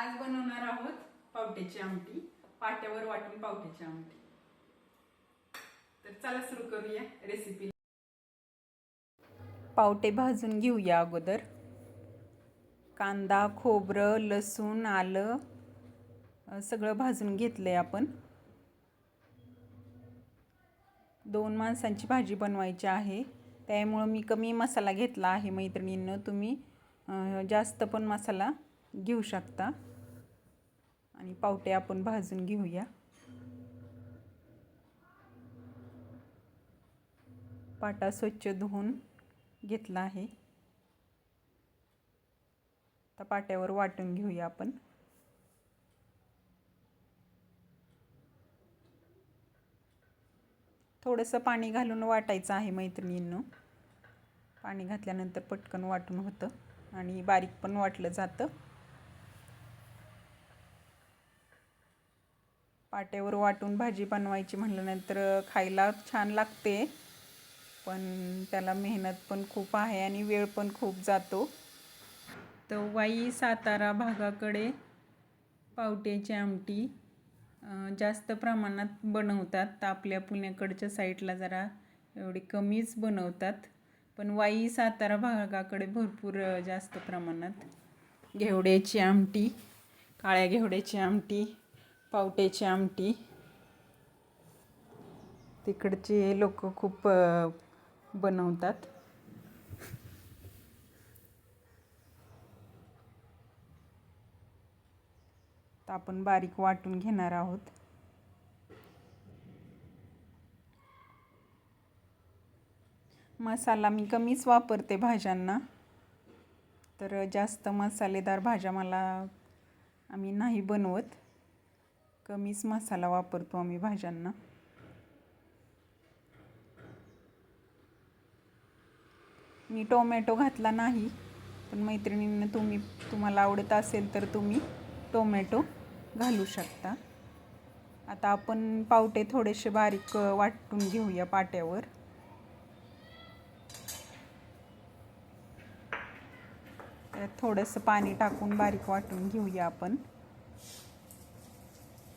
आज बनवणार आहोत पावट्याची आमटी. पाट्यावर वाटून पावट्याची आमटी. तर चला सुरू करूया रेसिपी पावटे भाजून घेऊया अगोदर. कांदा खोबरं लसूण आलं सगळं भाजून घेतलं आहे आपण. दोन माणसांची भाजी बनवायची आहे. त्यामुळं मी कमी मसाला घेतला आहे मैत्रिणींनं तुम्ही. जास्त पण मसाला घेऊ शकता. आणि पावटे आपण भाजून घेऊया. पाटा स्वच्छ धुवून घेतला आहे. आता पाट्यावर वाटून घेऊया आपण. थोडंसं पाणी घालून वाटायचं आहे मैत्रिणींनो. पाणी घातल्यानंतर पटकन वाटून होतं. आणि बारीक पण वाटलं जातं. पाट्यावर वाटून भाजी बनवायची म्हटल्यानंतर खायला छान लागते. पण त्याला मेहनत पण खूप आहे आणि वेळ पण खूप जातो. तर वाई सातारा भागाकडे पावट्याची आमटी जास्त प्रमाणात बनवतात. तर आपल्या पुण्याकडच्या साईडला जरा एवढी कमीच बनवतात. पण वाई सातारा भागाकडे भरपूर जास्त प्रमाणात घेवड्याची आमटी काळ्या घेवड्याची आमटी पावट्याची आमटी. तिकडचे लोक खूप बनवतात. तर आपण बारीक वाटून घेणार आहोत. मसाला मी कमीच वापरते भाज्यांना. तर जास्त मसालेदार भाज्या मला आम्ही नाही बनवत. कमीच मसाला वापरतो आम्ही भाज्यांना. मी टोमॅटो घातला नाही पण मैत्रिणींना तुम्ही तुम्हाला आवडत असेल तर तुम्ही टोमॅटो घालू शकता. आता आपण पावटे थोडेसे बारीक वाटून घेऊया पाट्यावर. त्यात थोडंसं पाणी टाकून बारीक वाटून घेऊया आपण.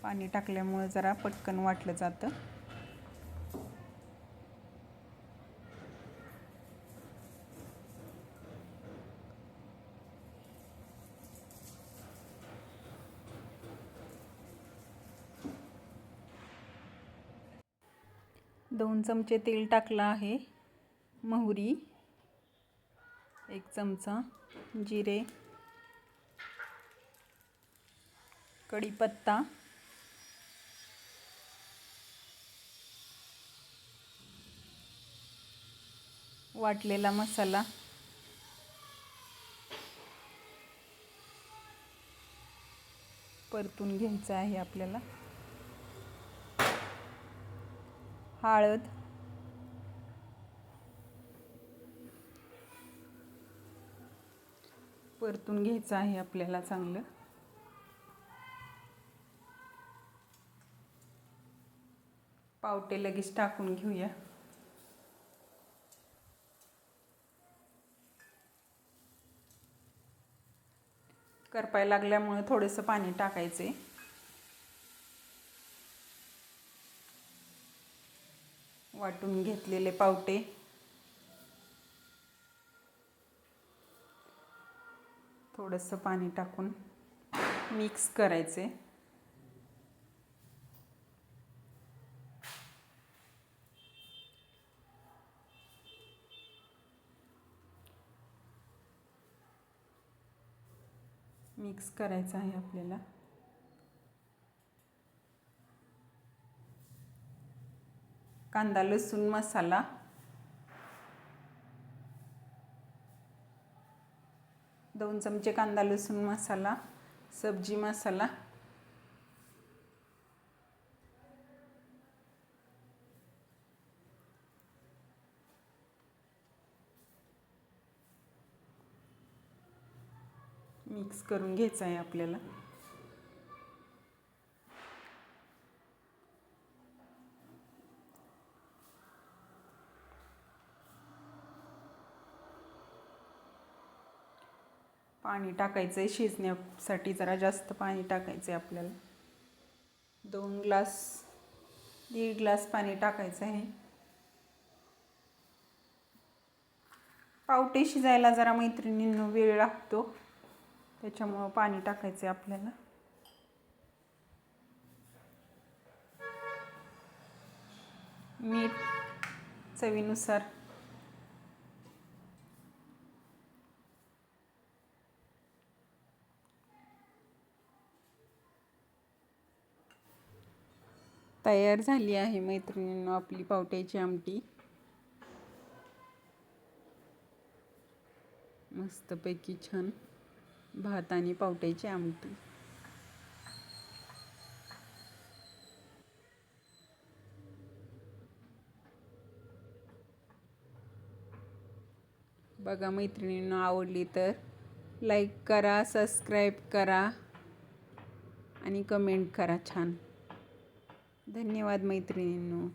पाणी टाकल्यामुळे जरा पटकन वाटलं जातं. दोन चमचे तेल टाकलं आहे. मोहरी एक चमचा जिरे कढीपत्ता वाटलेला मसाला. परतून घ्यायचा आहे आपल्याला. हळद. परतून घ्यायचं आहे आपल्याला चांगलं. पावटे लगेच टाकून घेऊया. करपाय लागल्यामुळे थोडंसं पाणी टाकायचे. वाटून घेतलेले पावटे. थोडंसं पाणी टाकून मिक्स करायचे. मिक्स करायचं आहे आपल्याला. कांदा लसूण मसाला. दोन चमचे कांदा लसूण मसाला सब्जी मसाला. मिक्स करून घ्यायचं आहे आपल्याला. पाणी टाकायचं आहे शिजण्यासाठी जरा जास्त पाणी टाकायचं आहे आपल्याला. दोन ग्लास दीड ग्लास पाणी टाकायचं आहे. पावटे शिजायला जरा मैत्रिणींना वेळ लागतो. त्याच्यामुळं पाणी टाकायचं आहे आपल्याला. मीठ चवीनुसार. तयार झाली आहे मैत्रिणींनो आपली पावट्याची आमटी. मस्तपैकी छान. भात आणि पावट्याची आमटी. बघा मैत्रिणींना आवडली तर लाईक करा सबस्क्राईब करा आणि कमेंट करा छान. धन्यवाद मैत्रिणींनो.